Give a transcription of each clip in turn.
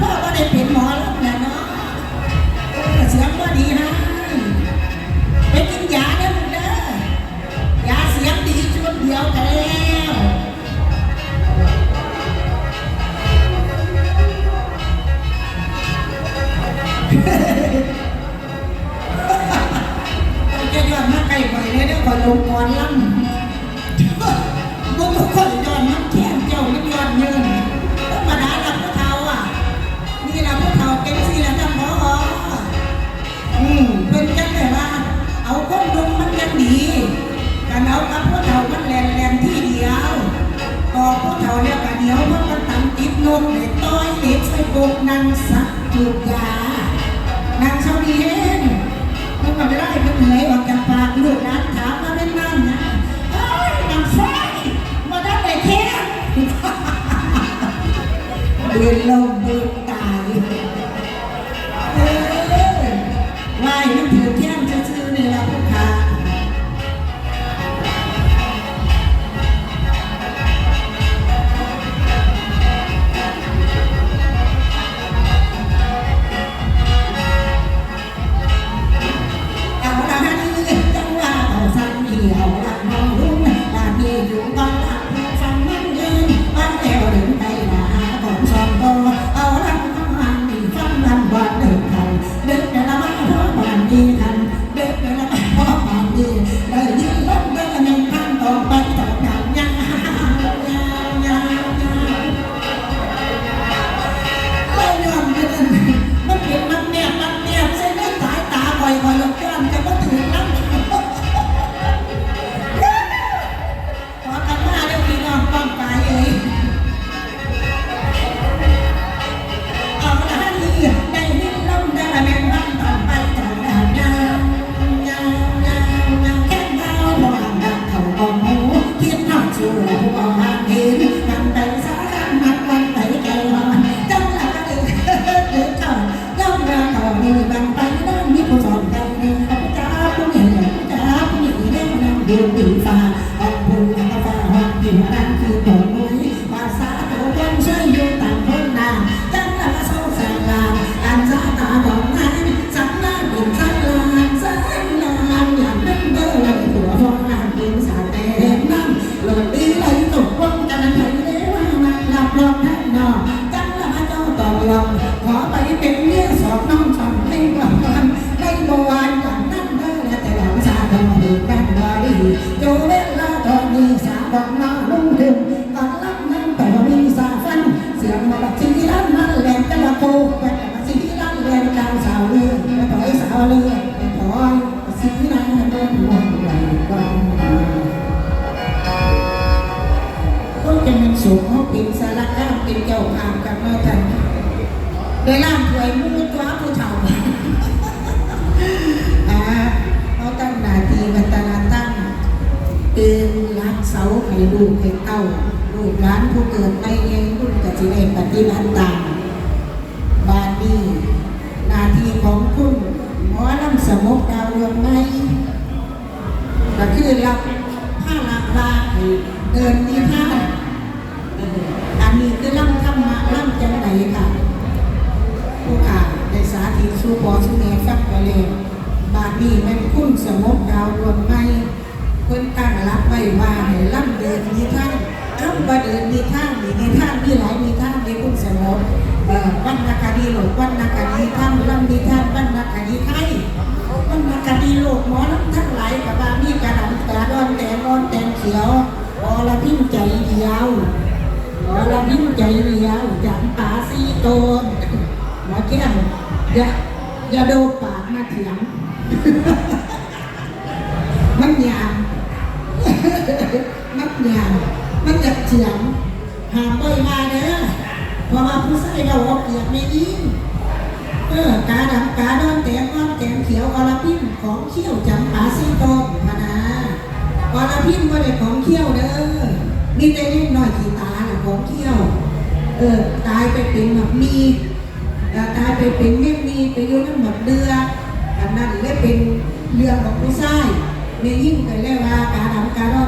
พ่อก็ได้เป็นหมอ ด็กใส่กกนั่งสักจุดยานางช้าดีเองมันก็ไม่ได้มันเหนื่อยออกจากปากลูกหลานถามมาเป็นนั่นนะเอ้ยนางไฟมาได้ไปเที่ยงเดินลงเดิน หลับ โดยล่ามถวยมูตัวผู้เฒ่าอ่าเขาตั้งนาทีวัฒนาตั้งเป็นรักเสาให้ลูกให้เต้าลูกหลานผู้เกิดไม่เองรุ่นกสิเดปฏิบัติตามบานนี้นาทีของคุณหมอลำสมกดาวเรืองไม่ก็คือรับผ้าลากลาให้เดินนิทานเอออันนี้คือลำ ธิตสู่ปอสุเนฟักไปเลยบาดนี้แม่นคุ้นสมบดาวดวงไม่เพิ่นตั้งรับไว้ว่าให้ล่ำเดินมีท่านอ้ำบ่เดินมีท่านมีท่านมีหลายมีท่านมีคุ้นสมบเอ่อวันนาคดีโลกวันนาคดีท่านล่ำมีท่านวันนาคดีไทยวันนาคดีโลกหมอลำทั้งหลายกับว่ามีกระดำกระดอนแต่นอนแต่เขียวบอละพิ้งใจเดียวหมอลำยิ้มใจเดียวจังตาสีโตนหมอแก้มอย่า อย่าโดนปากมาเถียง มันยามมันยามมันอยากเถียง หามไปมาเด้อเพราะว่าผู้ใส่เราเอาเปรียบไม่ยิงเออกาดำกาดอนแตงก้อนแตงเขียวอลาพิมของเขี้ยวจำปาสีโตนพนาอลาพิมก็ได้ของเขี้ยวเด้อมีแต่เล็กน้อยขี้ตาน่ะของเขี้ยว เออตายไปเป็นหมักมี เอ่ตายไปเป็นเม็ดมีไปอยู่นั่นหมดเดืออันนั้นเลยเป็นเรื่องของผู้ชายเมยิ่งไปเรียกว่าการทำการ้อนแต่ร้อ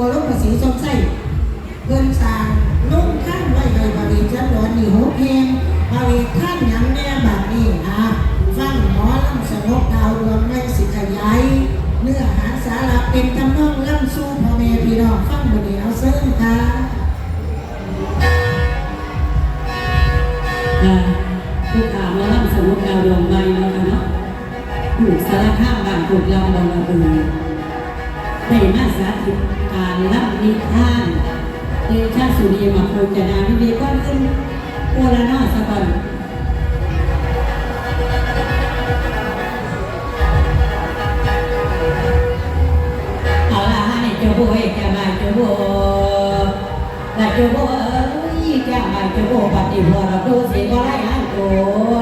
กรุงบรมมาสีทรงไส้เพิ่อนสร้างลงท่านไว้ให้บริจันร้อนนี่หัวเพลงบริท่านยังแน่แบบนี้นะฟังหมอลำสนกดาวดวงไม่สิขยายเนื้อหาสาระเป็นทำนองล่ำสู้พ่อแม่พี่น้องฟังบนนี้เอาเซิร์นค่ะผู้ข่าวมาล่ำสมุทรดาวดวงใหม่นะคะเนาะอยู่สารข้ามบ้านถูกลำบางระเบือ ได้มาสาธิตการล่ำนิทานเดชะสุรีมาโคจนาวิบีก้อนขึ้นโอละนอสะก่อนเอาละให้เจ้าโบเอกแกมาเจ้าโบแต่เจ้าโบเอ้ยแกมาเจ้าโบปฏิบัติเราดูสิบ่ได้หันตัว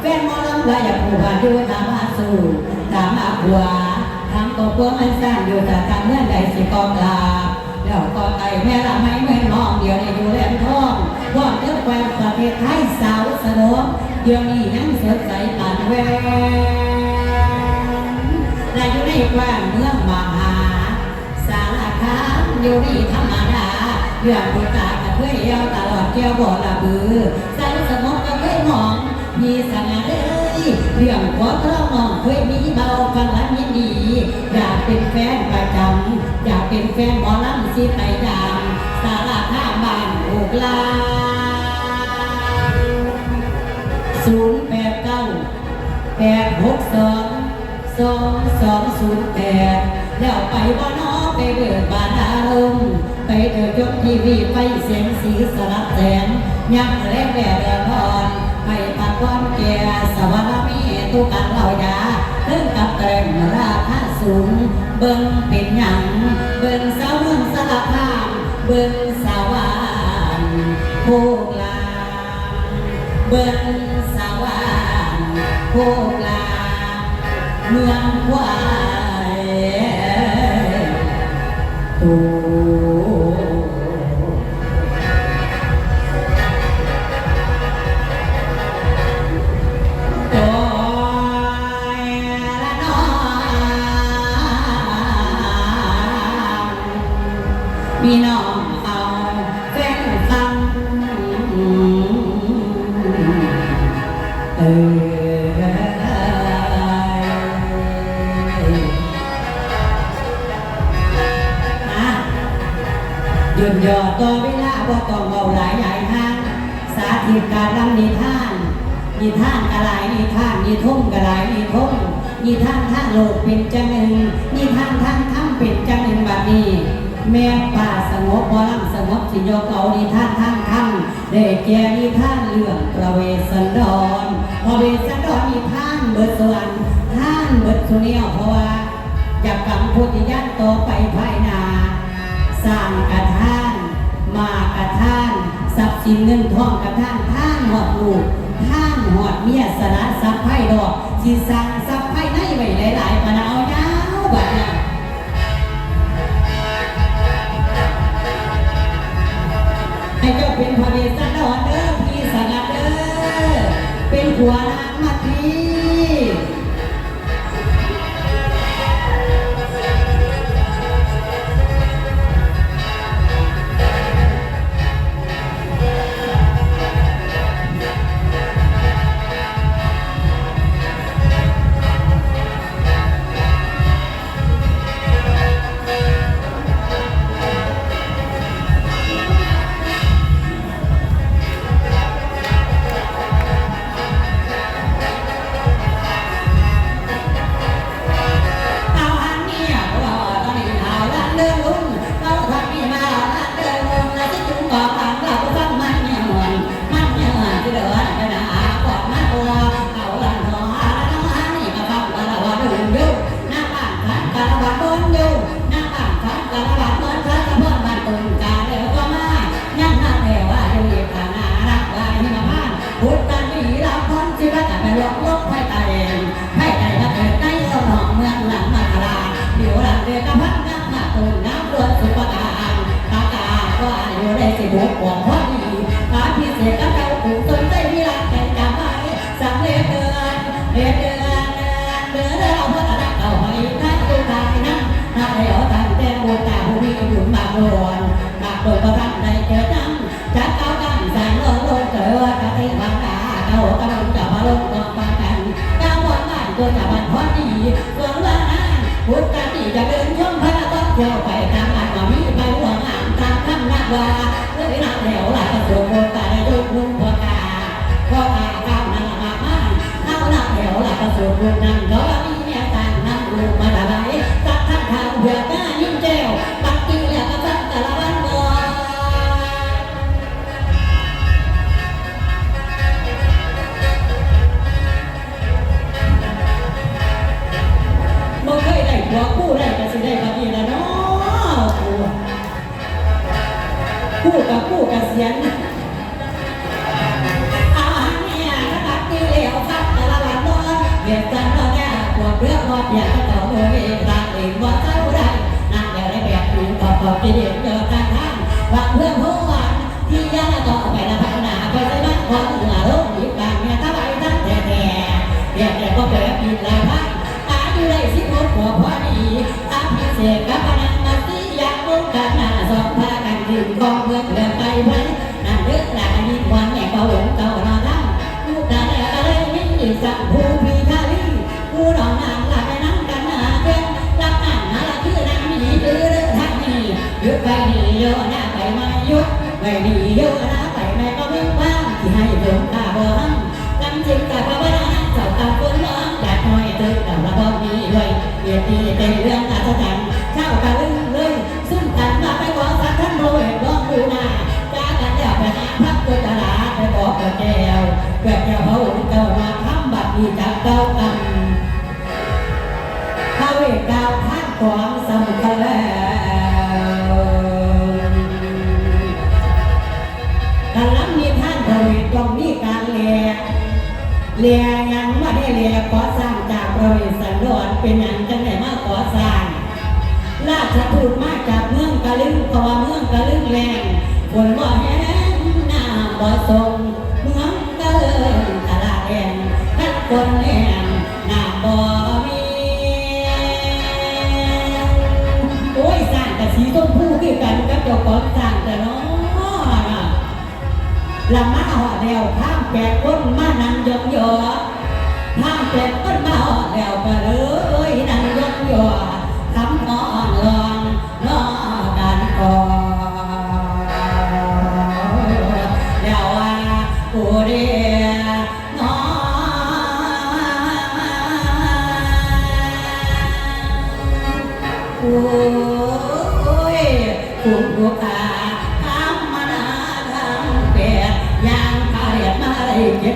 แฟนมอลำว่าอย่าผูกพันอยู่ตามหาสู่ตามหาผัวทำ ตัวเพื่อมันสั้นอยู่แต่การเมื่อใดสิกองลาแล้วก็ไก่แม่ละไม่เมือน้องเดี๋ยวในอยู่แลมทองว่าเจ้าแฟนประเทศไทยสาวสนมเดี๋ยวนี้ยังสดใสตันแววและอยู่ในกว้างเมืองมหาสารคามอยู่นี่ธรรมดาเรื่องบุตากระเคยเยี่ยวตลอดเที่ยวบ่อละบือสารสมองก็เคยมองมีสง่าเลย เรื่องขอเล่ามองเคยมีเบาฟังแล้วยินดี อยากเป็นแฟนประจำอยากเป็นแฟนหมอลำสิไปดามสารคาบ้านโอกลาศูนย์แปดเก้าแปดหกสองสองสองศูนย์แปดแล้วไปบ่านอไปเบิดบานอารมณ์ไปเดินยกทีวีไปเสียงสีสลับแสนยังแรงแดดร้อน ไปปัดความแก่สวรรค์มีตุกันเหล่ายาเรื่องกับแกรมราคาสูง เบิ่งเป็นหยังเบิ่งสาวเมืองสลับข้ามเบิ่งสาววานโคกลางเบิ่งสวรรค์โคกลางเมืองควายโตโยุดหยอดต่อเวลาบ่ต้องเบาหลายใหญ่ทางสาธิตการรำนิทาน นิทานกระหลายนิทานนิทุ่งกระหลายนิทุ่งนิทานทางโลกเป็นจังหนึ่งนิทานทางธรรมเป็นจังหนึ่งแบบนี้ แม่ป่าสงบบ่ลำสงบสิยกเอานิทานทางธรรม ได้แก่นิทานเรื่องประเวสสันดรพระเวสสันดรนิทานเบิดสวรรค์ท่านเบิดสุเนียวเพราะว่าอยากกังพุทธิยันต่อไปภายนาสร้างกระท่าน มากระท่านทรัพย์สินเงินทองกระท่านท่านหอดลูกท่านหอดเมียสละทรัพย์ไพ่ดอกสิสั่งทรัพย์ ให้เจ้าเป็นพระเวสสันดอนเด้อพี่สันดอนเด้อเป็นผัวนะ หัวก่อนพอดีหาพิเศษกับเราผูกสนใจที่รักแต่จำไว้สั่งเรียนเดือนเรียนเดือนเดือนเดือนเราพื่อรักเอาไว้ท่านตัวตายนั่งนักเดียวตั้งแต่บุญตาผู้มีบุญมากล้วนมาโดยประ หลายกระทรวงลูกนั่งก็ว่า เรื่องพอเพียงก็ต่อโดยเองรักเองว่าเจ้าได้นั่งเดี๋ยวได้แบบนี้ต่อต่อไปเดียวเจอกันทางว่าเพื่อนผู้หวานที่ยากต่อไปนะพัฒนาไปใส่บ้านควาเหนือโลกหยิบกลางเนี่ยถ้าไปทั้งแท้แท้แท้แท้ก็แบบอีกหลายพันอายุได้สิบหกหัวพอดีอาพิเศษกับพนังมาตีอยากรู้กันหน้าสองพากันถึงกองเพื่อนเดินไปไว้นั่นเลือกหลายมีความแม่ก็หลงเก่านอนนั่งลูกตาแดงอะไรมีสักผู้พีทาลีผู้ ไปนี่โยหน้าไปแม่ก็ไม่ว่างที่ให้เดินตาบ่หังกำจิตกับพระวนาเจ้าตาคนร้องอยากน้อยเตื่นกับระบบนี้ด้วยเกียรติเป็นเรื่องอัศจรรย์เจ้าตะลึงเลยซึ่งกันมาไปขอสักท่านรวยร้องดูหน้าจ้ากันแล้วไปหาพักกุตลาดไปบอกกับแก้วเกิดแก้วพระองค์เจ้ามาทำบัตรนี้จากเก้ากันพระเวทดาท่านของ เลียยังไม่ได้เลียก่อสร้างจากพระเวทสันดรเป็นอย่างจังไหนมาก่อสร้างราชทูตมาจากเมืองกะลึงเพราะว่าเมืองกะลึงแรงฝนบ่แห้งน้ำบ่ทรงเมืองกะลึงตลาดแดงท่านคนแรงน้ำบ่มีโอ้ยสร้างแต่สีต้นผู้คือกันกับเจ้าของสร้างแต่น้อน่ะ ละมาหอดแล้วข้ามแปดคนมานั่งยองยอข้ามแปดคนมาหอดแล้วก็เลยนั่งยองยอทำนอนลองนอกัน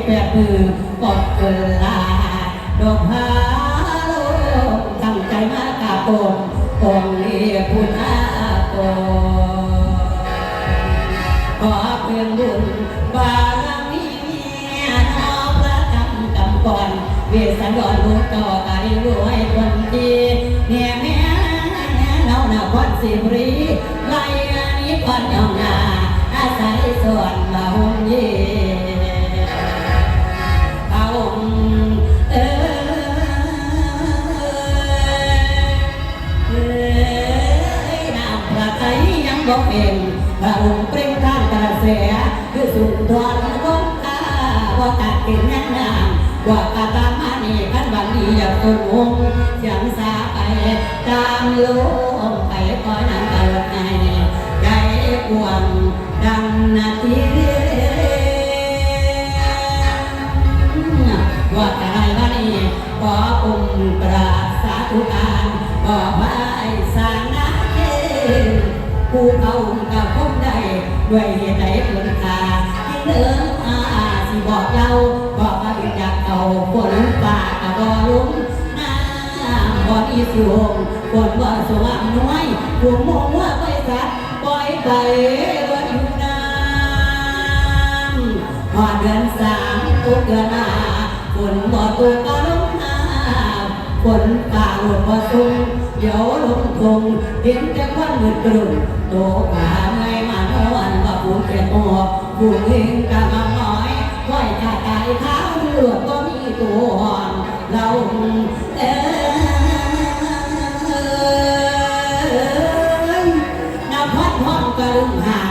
ปดมือกดเกินลาดอกพาโลตั้งใจมากาปงคงเรียกุณอาโกขอเพื่อนบุญบารมีน้อมพระกำกำก่อนเวสสันดรลูกต่อการรวยคนดีเนี่ยแม่เนาหน้าวัดสิบรีไล่อันนี้ก่อนยองนาอาศัยส่วน ว่าตัดกินยังนางว่ากาตามานีกันวันนี้อย่าโกงเสียงสาไปตามลมไปคอยนั่งตลอดในใจกวางดังนาทีว่าแต่ไรวันนี้ขอองค์ปราสาธุการขอพระไอ้สานาเกผู้เขากับคงได้ด้วยเหตุใดผลตาที่เนื้ออาสิบอ ก็มาบินจากเอาฝนป่าก็บ่ลุ่มน้ำบ่มีสูงฝนบ่สว่างน้อยพวงมงว่าไปสัตว์ปล่อยไปว่อยู่น้ำพอเดือนสามตุกเดือนห้าฝนบ่อตกก็ลุ่มน้ำฝนป่าหลวงบ่สูงเดี๋ยวลงคงเห็นแต่ควันเหมือนกลุ่มโตป่าไม่มาเท่าอันว่าผูกแขนออกผูกเองกะมาน้อยค่อยจะ ข้าวเลือกก็มีตัวอ่อนเราเอ้นัพัดห้อกรห่า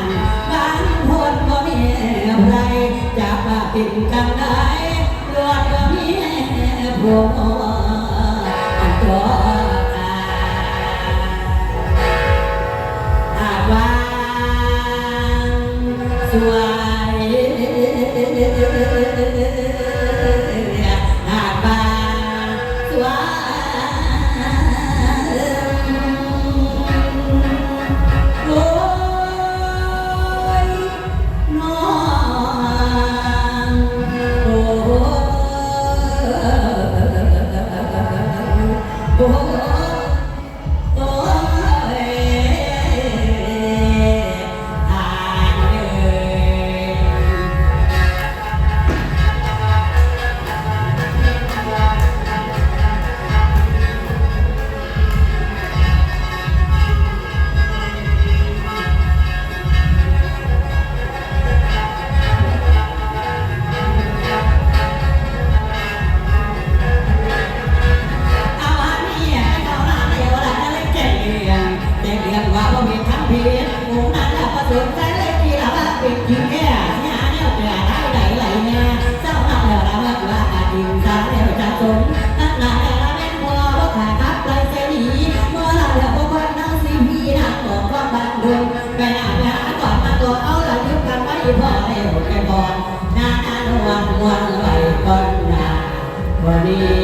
บ้านคนก็มีใครจะมาป็นกันได้รวก็มีพวกตัวอาบวางสว Amin.